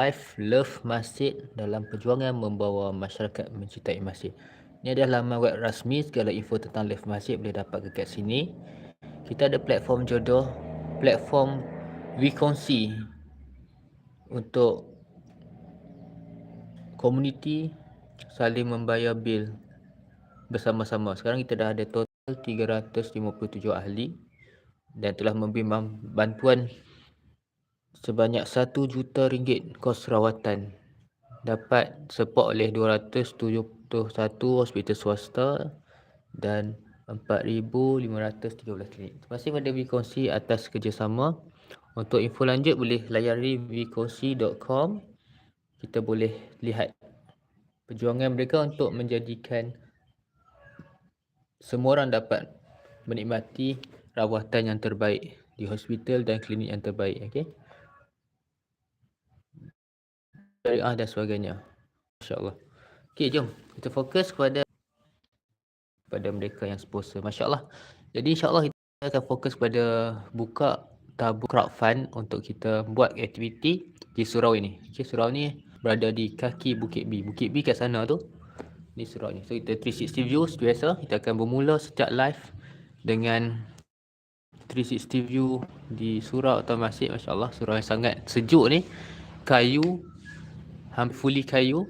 Live Love Masjid dalam perjuangan membawa masyarakat mencintai masjid. Ini adalah laman web rasmi, segala info tentang Love Masjid boleh dapat dekat sini. Kita ada platform jodoh, platform Wikongsi untuk komuniti saling membayar bil bersama-sama. Sekarang kita dah ada total 357 ahli dan telah memberi bantuan sebanyak 1 juta ringgit kos rawatan dapat support oleh 271 hospital swasta dan 4513 klinik. Terima kasih kepada Wikongsi atas kerjasama. Untuk info lanjut boleh layari wikongsi.com. Kita boleh lihat perjuangan mereka untuk menjadikan semua orang dapat menikmati rawatan yang terbaik di hospital dan klinik yang terbaik. Okay? Syariah dan sebagainya. Masya-Allah. Okey, jom kita fokus kepada pada mereka yang sponsor. Masya-Allah. Jadi insya-Allah kita akan fokus pada buka tabung crowdfund untuk kita buat aktiviti di surau ini. Okey, surau ni berada di kaki Bukit B. Bukit B kat sana tu. Ni surau ni. So kita 360 view biasa. Kita akan bermula setiap live dengan 360 view di surau atau masjid. Masya-Allah, surau yang sangat sejuk ni. Kayu fully kayu.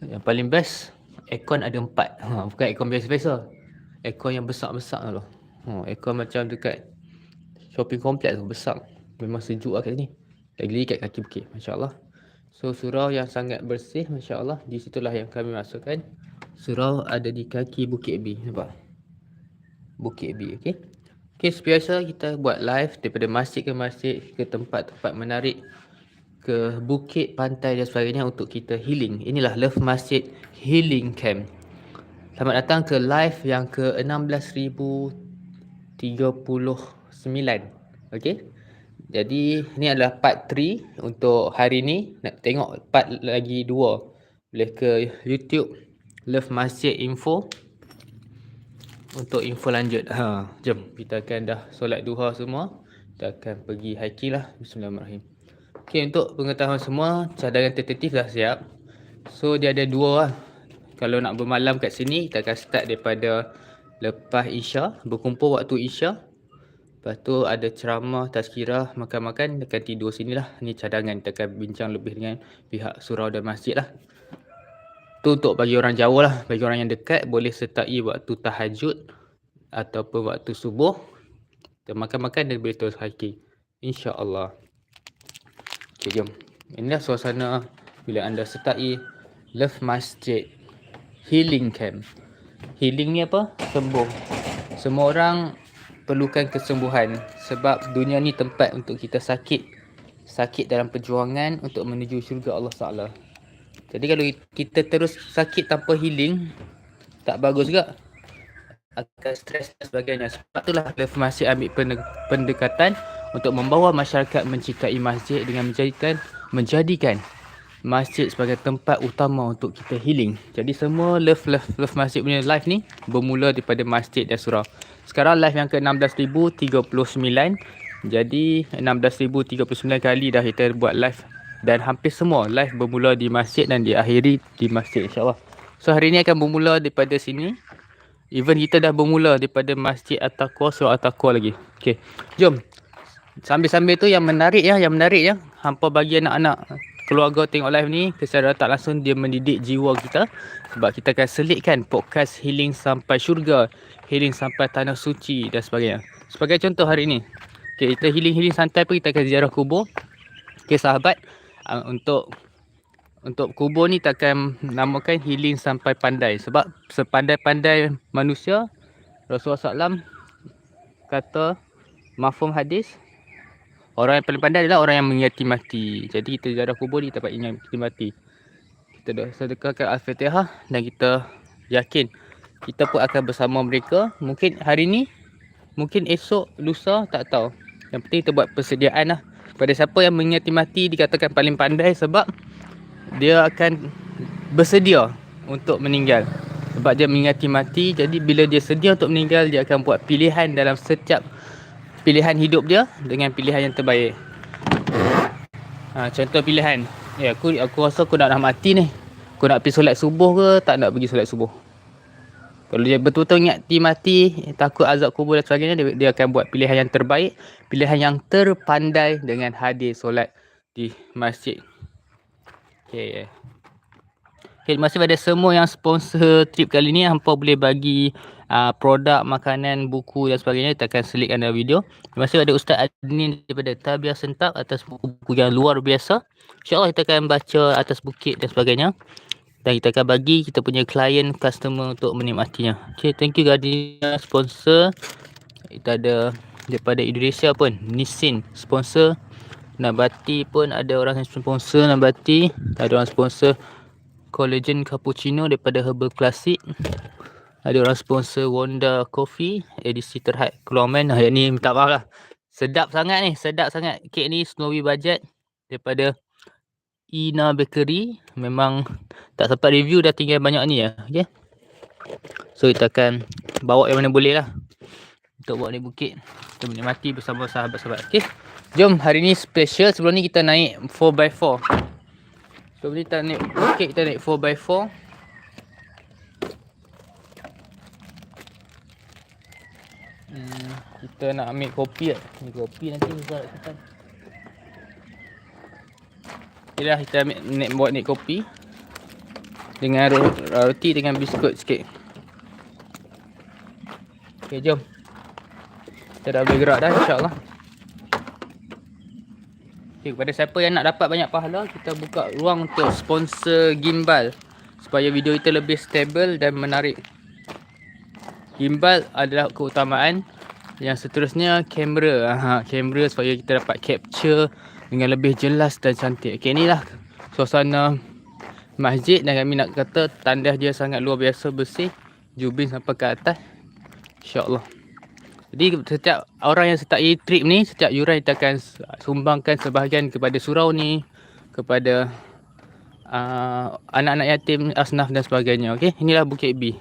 Yang paling best aircon ada empat. Ha, bukan aircon biasa-biasa aircon yang besar-besar tu. Ha, aircon macam dekat shopping complex tu besar. Memang sejuk lah kat sini. Lagi-lagi kat kaki bukit Masya Allah so surau yang sangat bersih Masya Allah di situlah yang kami masukkan. Surau ada di kaki bukit B nampak? Bukit B ok ok sebiasa kita buat live daripada masjid ke masjid ke tempat-tempat menarik ke bukit, pantai dan sebagainya untuk kita healing. Inilah Love Masjid Healing Camp. Selamat datang ke live yang ke 16,039. Okay. Jadi ni adalah part 3 untuk hari ni. Nak tengok part lagi 2. Boleh ke YouTube Love Masjid Info. Untuk info lanjut. Ha, jom kita akan dah solat duha semua. Kita akan pergi hiking lah. Bismillahirrahmanirrahim. Okay, untuk pengetahuan semua, cadangan tentatif dah siap. So, dia ada dua lah. Kalau nak bermalam kat sini, kita akan start daripada lepas Isya. Berkumpul waktu Isya. Lepas tu ada ceramah, tazkirah, makan-makan. Akan tidur sini lah. Ni cadangan. Kita akan bincang lebih dengan pihak surau dan masjid lah. Tu untuk bagi orang jauh lah. Bagi orang yang dekat, boleh sertai waktu tahajud. Ataupun waktu subuh. Kita makan-makan dan boleh terus hiking. InsyaAllah. Okay, jom. Inilah suasana bila anda sertai Love Masjid Healing Camp. Healing ni apa? Sembuh. Semua orang perlukan kesembuhan sebab dunia ni tempat untuk kita sakit. Sakit dalam perjuangan untuk menuju syurga Allah Taala. Jadi kalau kita terus sakit tanpa healing tak bagus juga. Akan stres dan sebagainya. Sebab itulah Love Masjid ambil pendekatan untuk membawa masyarakat mencintai masjid dengan menjadikan menjadikan masjid sebagai tempat utama untuk kita healing. Jadi semua love love love masjid punya live ni bermula daripada masjid dan surau. Sekarang live yang ke 16039. Jadi 16039 kali dah kita buat live dan hampir semua live bermula di masjid dan diakhiri di masjid insya-Allah. So hari ni akan bermula daripada sini. Even kita dah bermula daripada Masjid At-Taqwa Surau At-Taqwa lagi. Okay. Jom Sambil-sambil tu yang menarik ya, yang menarik ya. Hampa bagi anak-anak keluarga tengok live ni secara tak langsung dia mendidik jiwa kita sebab kita akan selitkan podcast healing sampai syurga, healing sampai tanah suci dan sebagainya. Sebagai contoh hari ni. Okay, kita healing-healing santai pun kita akan ziarah kubur. Okay, sahabat. Uh, untuk untuk kubur ni kita akan namakan healing sampai pandai. Sebab sepandai-pandai manusia, Rasulullah SAW kata mafhum hadis Orang yang paling pandai adalah orang yang mengingati mati. Jadi kita jarak kubur di tempat ingat mati. Kita dah sedekahkan Al-Fatihah dan kita yakin kita pun akan bersama mereka. Mungkin hari ni, mungkin esok, lusa, tak tahu. Yang penting kita buat persediaan lah. Pada siapa yang mengingati mati dikatakan paling pandai sebab dia akan bersedia untuk meninggal. Sebab dia mengingati mati, jadi bila dia sedia untuk meninggal, dia akan buat pilihan dalam setiap pilihan hidup dia dengan pilihan yang terbaik. Ha, contoh pilihan. Ya, aku aku rasa aku nak dah mati ni. Aku nak pergi solat subuh ke tak nak pergi solat subuh. Kalau dia betul-betul ingat ti mati, takut azab kubur dan sebagainya, dia, dia akan buat pilihan yang terbaik, pilihan yang terpandai dengan hadir solat di masjid. Okay. Terima kasih pada semua yang sponsor trip kali ni. Hampa boleh bagi uh, produk, makanan, buku dan sebagainya. Kita akan selitkan dalam video. Terima kasih kepada Ustaz Adnin daripada Tabiah Sentap atas buku yang luar biasa. InsyaAllah kita akan baca atas bukit dan sebagainya. Dan kita akan bagi kita punya klien, customer untuk menikmatinya. Okay, thank you Gardenia sponsor. Kita ada daripada Indonesia pun. Nissin sponsor. Nabati pun ada orang yang sponsor Nabati. Ada orang sponsor collagen cappuccino daripada Herbal Classic. Ada orang sponsor Wanda Coffee edisi terhad Keluarman. Yang ni minta maaf lah. Sedap sangat ni, sedap sangat. Kek ni Snowy Budget daripada Ina Bakery. Memang tak sempat review dah tinggal banyak ni ya. Okay. So kita akan bawa yang mana boleh lah. Untuk bawa ni bukit. Kita menikmati bersama sahabat-sahabat. Okay. Jom hari ni special. Sebelum ni kita naik 4x4. So ni kita naik bukit kita naik 4x4 hmm, Kita nak ambil kopi lah. Ni kopi nanti susah nak simpan Okay lah kita ambil naik, buat naik kopi. Dengan roti dengan biskut sikit. Okay jom. Kita dah boleh gerak dah insyaAllah Okay, kepada siapa yang nak dapat banyak pahala, kita buka ruang untuk sponsor gimbal supaya video kita lebih stable dan menarik. Gimbal adalah keutamaan. Yang seterusnya kamera. Ha, kamera supaya kita dapat capture dengan lebih jelas dan cantik. Okay, inilah suasana masjid dan kami nak kata tandas dia sangat luar biasa bersih. Jubin sampai ke atas. InsyaAllah. Jadi setiap orang yang sertai trip ni, setiap yuran kita akan sumbangkan sebahagian kepada surau ni, kepada uh, anak-anak yatim, asnaf dan sebagainya. Okey, inilah Bukit B.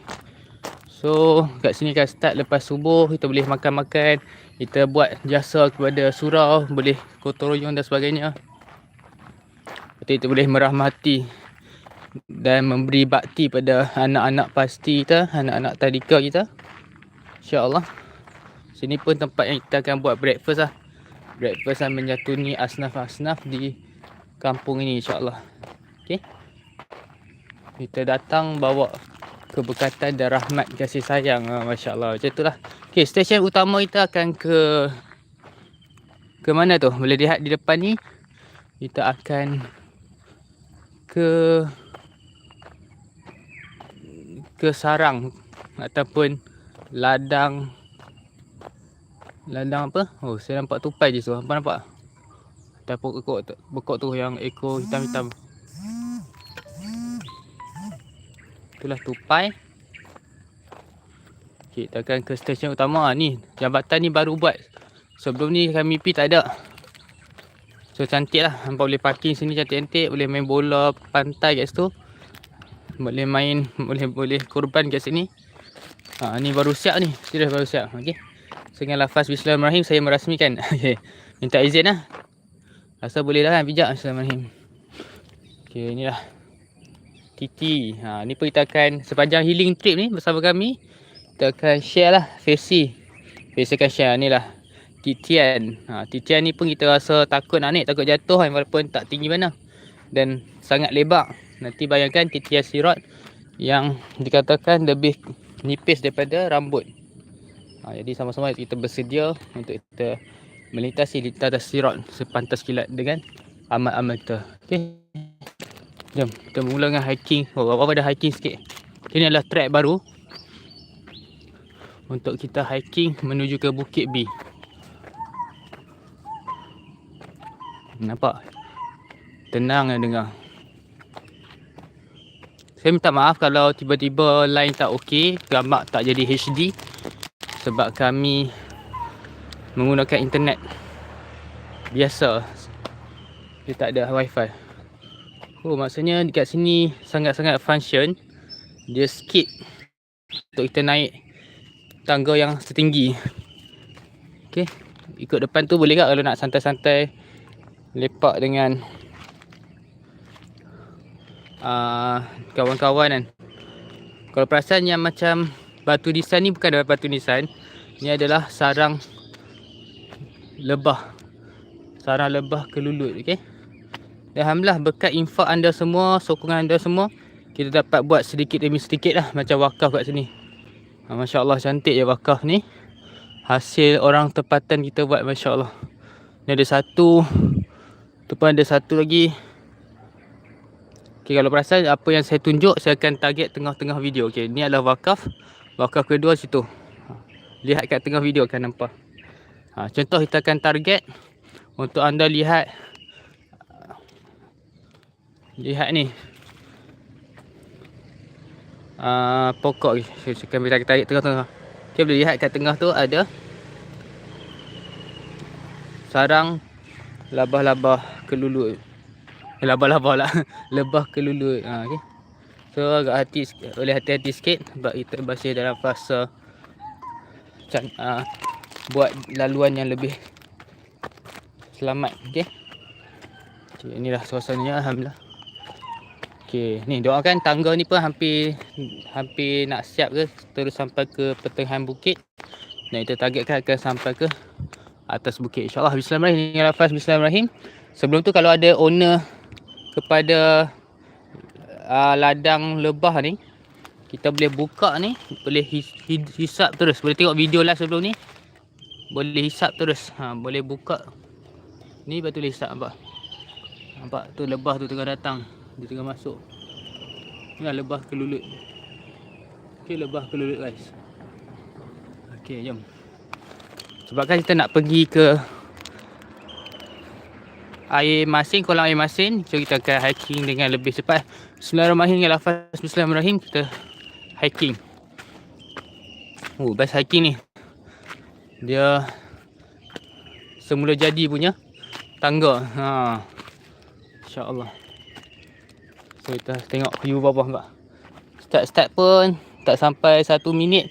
So, kat sini kan start lepas subuh, kita boleh makan-makan, kita buat jasa kepada surau, boleh kotor royong dan sebagainya. Lepas kita boleh merahmati dan memberi bakti pada anak-anak pasti kita, anak-anak tadika kita. InsyaAllah. Sini pun tempat yang kita akan buat breakfast lah. Breakfast yang menyatuni asnaf-asnaf di kampung ini insyaAllah. Okay. Kita datang bawa keberkatan dan rahmat kasih sayang. Ah, Masya Allah. Macam itulah. Okay, stesen utama kita akan ke... Ke mana tu? Boleh lihat di depan ni. Kita akan ke ke sarang ataupun ladang Ladang apa? Oh, saya nampak tupai je tu. Apa nampak? Atas pokok tu, pokok tu yang ekor hitam-hitam. Itulah tupai. Okay, kita akan ke stesen utama ni. Jambatan ni baru buat. Sebelum ni kami pergi tak ada. So cantik lah. Nampak boleh parking sini cantik-cantik. Boleh main bola pantai kat situ. Boleh main, boleh boleh korban kat sini. Ha, ni baru siap ni. Sudah baru siap. Dengan lafaz Bismillahirrahmanirrahim saya merasmikan. Minta izin lah. Rasa boleh dah kan pijak Bismillahirrahmanirrahim. Okey, inilah. Titi. Ha, ni pun kita akan sepanjang healing trip ni bersama kami. Kita akan share lah Fesi. Fesi akan share ni lah. Titian. Ha, titian ni pun kita rasa takut nak naik. Takut jatuh kan walaupun tak tinggi mana. Dan sangat lebar. Nanti bayangkan titian sirot yang dikatakan lebih nipis daripada rambut. Ha, jadi sama-sama kita bersedia untuk kita melintasi lintas sirat sepantas kilat dengan amat-amat kita. Okey. Jom kita mula dengan hiking. Oh, apa ada hiking sikit. Ini adalah trek baru untuk kita hiking menuju ke Bukit B. Nampak? Tenang yang dengar. Saya minta maaf kalau tiba-tiba line tak okey, gambar tak jadi HD sebab kami menggunakan internet. Biasa. Dia tak ada wifi. Oh maksudnya dekat sini sangat-sangat function. Dia skip untuk kita naik tangga yang setinggi. Ok ikut depan tu boleh tak kalau nak santai-santai lepak dengan uh, kawan-kawan kan. Kalau perasan yang macam batu nisan ni bukan batu nisan. Ni adalah sarang lebah. Sarang lebah kelulut. Dan Alhamdulillah berkat infak anda semua, sokongan anda semua, kita dapat buat sedikit demi sedikit lah macam wakaf kat sini. Ha, Masya Allah cantik je wakaf ni. Hasil orang tempatan kita buat Masya Allah. Ni ada satu. Tu pun ada satu lagi. Okay, kalau perasan apa yang saya tunjuk saya akan target tengah-tengah video. Okay, ni adalah wakaf. Wakaf kedua situ. Ha, lihat kat tengah video akan nampak. Ha, contoh kita akan target untuk anda lihat lihat ni. Uh, pokok saya akan kita tarik tengah-tengah. Okay, boleh lihat kat tengah tu ada sarang labah-labah kelulut. Eh, labah-labah lah lebah kelulu ha, okay. So agak hati boleh hati-hati sikit sebab kita masih dalam fasa can, uh, buat laluan yang lebih selamat okey? Okay, inilah suasananya alhamdulillah. Okey ni doakan tangga ni pun hampir hampir nak siap ke? Terus sampai ke pertengahan bukit. Dan kita targetkan akan sampai ke atas bukit insyaallah. Bismillahirrahmanirrahim. Bismillahirrahmanirrahim. Sebelum tu kalau ada owner kepada uh, ladang lebah ni kita boleh buka ni boleh his, his, hisap terus. Boleh tengok video lah sebelum ni. Boleh hisap terus. Ha, boleh buka. Ni betul hisap nampak? Nampak tu lebah tu tengah datang. Dia tengah masuk. Ni lah lebah kelulut. Ok lebah kelulut guys. Ok jom. Sebabkan kita nak pergi ke air masin, kolam air masin. So kita akan hiking dengan lebih cepat. Bismillahirrahmanirrahim dengan lafaz Bismillahirrahmanirrahim kita hiking. Oh, best hiking ni. Dia semula jadi punya tangga. Ha. Insya-Allah. So kita tengok view bawah enggak. Start-start pun tak sampai satu minit.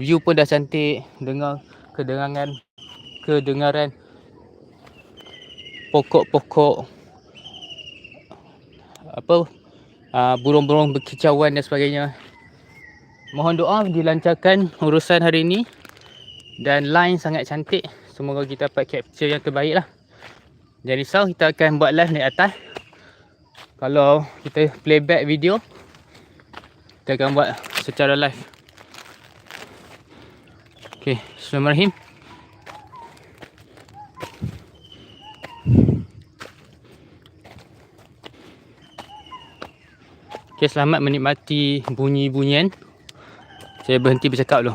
View pun dah cantik. Dengar kedengaran kedengaran pokok-pokok apa uh, burung-burung berkicauan dan sebagainya. Mohon doa dilancarkan urusan hari ini dan line sangat cantik. Semoga kita dapat capture yang terbaik lah. Jangan risau kita akan buat live naik atas. Kalau kita playback video kita akan buat secara live. Okay, Bismillahirrahmanirrahim. Okay, selamat menikmati bunyi-bunyian. Saya berhenti bercakap dulu.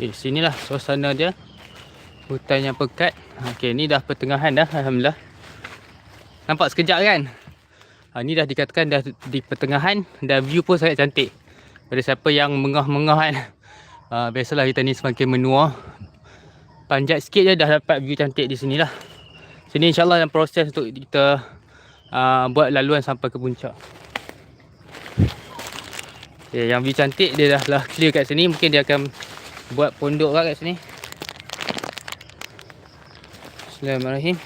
Okay, sinilah suasana dia hutan yang pekat. Okey, ni dah pertengahan dah alhamdulillah. Nampak sekejap kan? Ha, ni dah dikatakan dah di pertengahan dan view pun sangat cantik. Pada siapa yang mengah-mengah kan. Ha, biasalah kita ni semakin menua. Panjat sikit je dah dapat view cantik di sini lah. Sini insyaAllah dalam proses untuk kita uh, buat laluan sampai ke puncak. Okay, yang view cantik dia dah lah clear kat sini. Mungkin dia akan buat pondok lah kat sini. Bismillahirrahmanirrahim.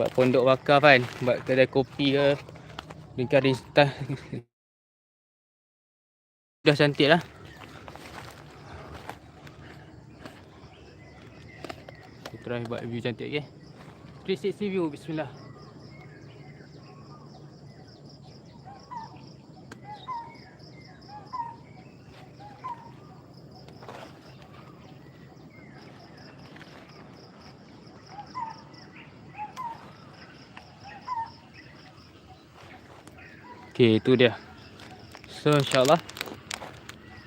Buat pondok wakaf kan. Buat kedai kopi ke. Lingkar instan. Dah cantik lah. Kita try buat view cantik okay. 360 view. Bismillah. Okey, itu dia. So, insyaAllah.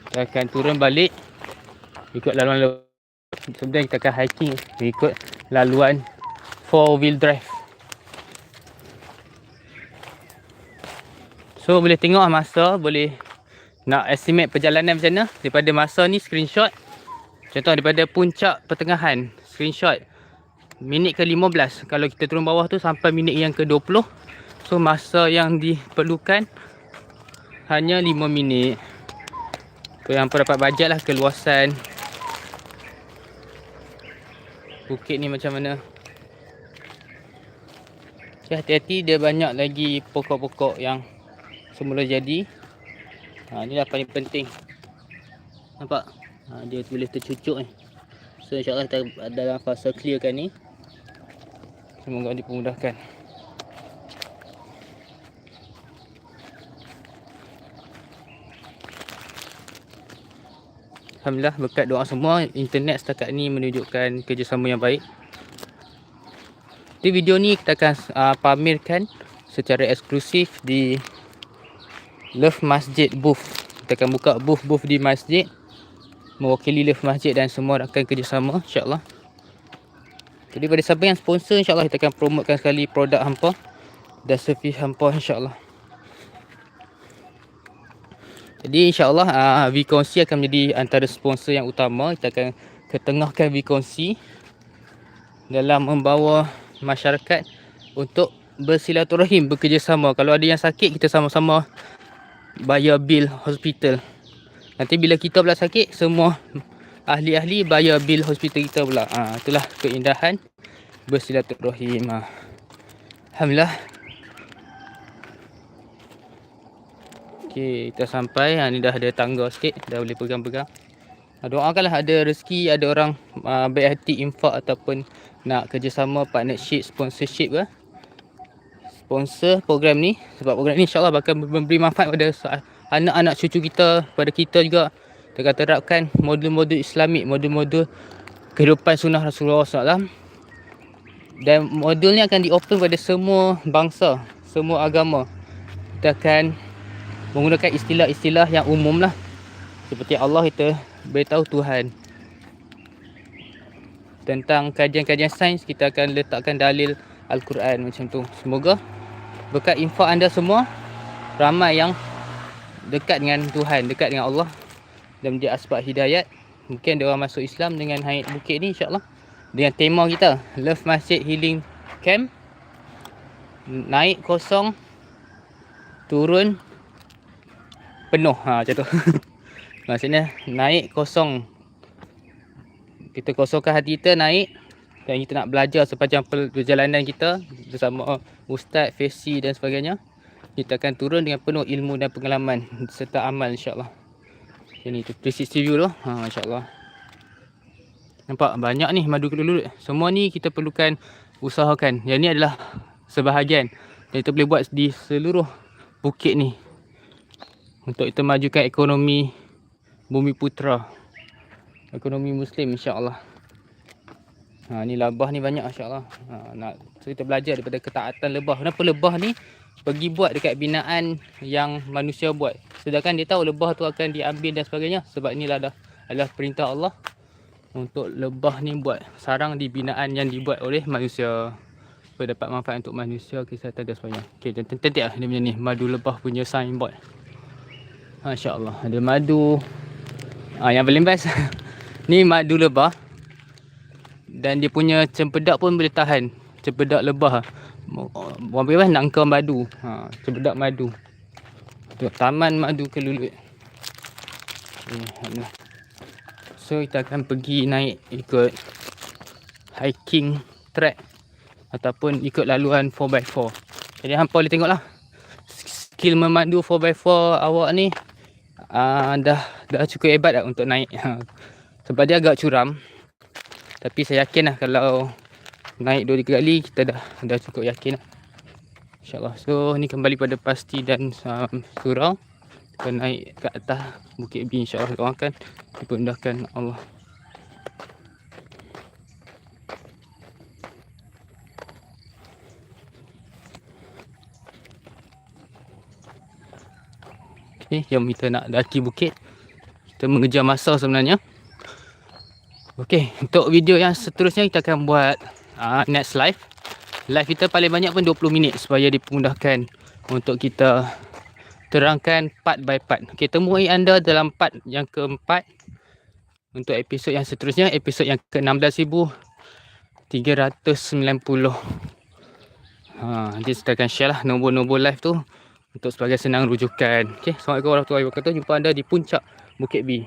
Kita akan turun balik. Ikut laluan Sebenarnya kita akan hiking. Ikut laluan 4 wheel drive. So, boleh tengok masa. Boleh nak estimate perjalanan macam mana daripada masa ni screenshot contoh daripada puncak pertengahan screenshot minit ke 15 kalau kita turun bawah tu sampai minit yang ke 20 so masa yang diperlukan hanya 5 minit tu yang dapat bajet lah keluasan bukit ni macam mana okay, hati-hati dia banyak lagi pokok-pokok yang semula jadi Ha, ni lah paling penting. Nampak? Ha, dia boleh tercucuk ni. So insyaAllah dalam fasa clearkan ni. Semoga dipermudahkan. Alhamdulillah berkat doa semua internet setakat ni menunjukkan kerjasama yang baik. Di video ni kita akan uh, pamerkan secara eksklusif di Love Masjid booth. Kita akan buka booth-booth di masjid. Mewakili Love Masjid dan semua akan kerjasama insyaAllah. Jadi pada siapa yang sponsor insyaAllah kita akan promotekan sekali produk hampa. Dan servis hampa insyaAllah. Jadi insyaAllah uh, Vkonsi akan menjadi antara sponsor yang utama. Kita akan ketengahkan Vkonsi. Dalam membawa masyarakat untuk bersilaturahim, bekerjasama. Kalau ada yang sakit, kita sama-sama bayar bil hospital. Nanti bila kita pula sakit, semua ahli-ahli bayar bil hospital kita pula. Ha, itulah keindahan bersilaturahim. Ha. Alhamdulillah. Okey, kita sampai. Ha, ni dah ada tangga sikit. Dah boleh pegang-pegang. Ha, doakanlah ada rezeki, ada orang uh, baik hati infak ataupun nak kerjasama, partnership, sponsorship ke sponsor program ni sebab program ni insyaAllah bakal memberi manfaat pada anak-anak cucu kita pada kita juga kita akan terapkan modul-modul islamik modul-modul kehidupan sunnah Rasulullah SAW dan modul ni akan di open pada semua bangsa semua agama kita akan menggunakan istilah-istilah yang umum lah seperti Allah kita beritahu Tuhan tentang kajian-kajian sains kita akan letakkan dalil Al-Quran macam tu semoga berkat info anda semua ramai yang dekat dengan Tuhan, dekat dengan Allah dan menjadi asbab hidayat. Mungkin dia orang masuk Islam dengan Haid Bukit ni insya-Allah. Dengan tema kita, Love Masjid Healing Camp. Naik kosong turun penuh ha macam tu. Maksudnya naik kosong kita kosongkan hati kita naik dan kita nak belajar sepanjang perjalanan kita bersama ustaz, fesi dan sebagainya. Kita akan turun dengan penuh ilmu dan pengalaman serta amal insya-Allah. Ini tu 360 view tu. Ha insya-Allah. Nampak banyak ni madu kelulu. Semua ni kita perlukan usahakan. Yang ni adalah sebahagian yang kita boleh buat di seluruh bukit ni. Untuk kita majukan ekonomi bumi putra. Ekonomi muslim insya-Allah. Ha ni lebah ni banyak masya-Allah. Ha nak so kita belajar daripada ketaatan lebah. Kenapa lebah ni pergi buat dekat binaan yang manusia buat. Sedangkan dia tahu lebah tu akan diambil dan sebagainya sebab inilah dah adalah perintah Allah untuk lebah ni buat sarang di binaan yang dibuat oleh manusia. Dapat manfaat untuk manusia, kesihatan dan sebagainya. Okey, dan tentu lah dia punya ni madu lebah punya signboard. Masya-Allah, ada madu. Ah yang paling best. ni madu lebah. Dan dia punya cempedak pun boleh tahan. Cempedak lebah. Orang panggil apa nangka madu. Ha cempedak madu. Tu taman madu kelulut okay, so kita akan pergi naik ikut hiking track ataupun ikut laluan 4x4 jadi hampa boleh tengoklah. Skill memandu 4x4 awak ni uh, dah dah cukup hebat dah untuk naik ha. sebab dia agak curam tapi saya yakin lah kalau naik 2-3 kali kita dah dah cukup yakin lah. InsyaAllah. So ni kembali pada pasti dan um, surau. Kita naik ke atas Bukit B insyaAllah. Doakan dipermudahkan Allah. Okay, jom kita nak daki bukit. Kita mengejar masa sebenarnya. Okey, untuk video yang seterusnya kita akan buat uh, next live. Live kita paling banyak pun 20 minit supaya dipermudahkan untuk kita terangkan part by part. Okey, temui anda dalam part yang keempat untuk episod yang seterusnya, episod yang ke-16,390. Ha, nanti saya akan share lah nombor-nombor live tu untuk sebagai senang rujukan. Okey, Assalamualaikum warahmatullahi wabarakatuh. Jumpa anda di puncak Bukit B.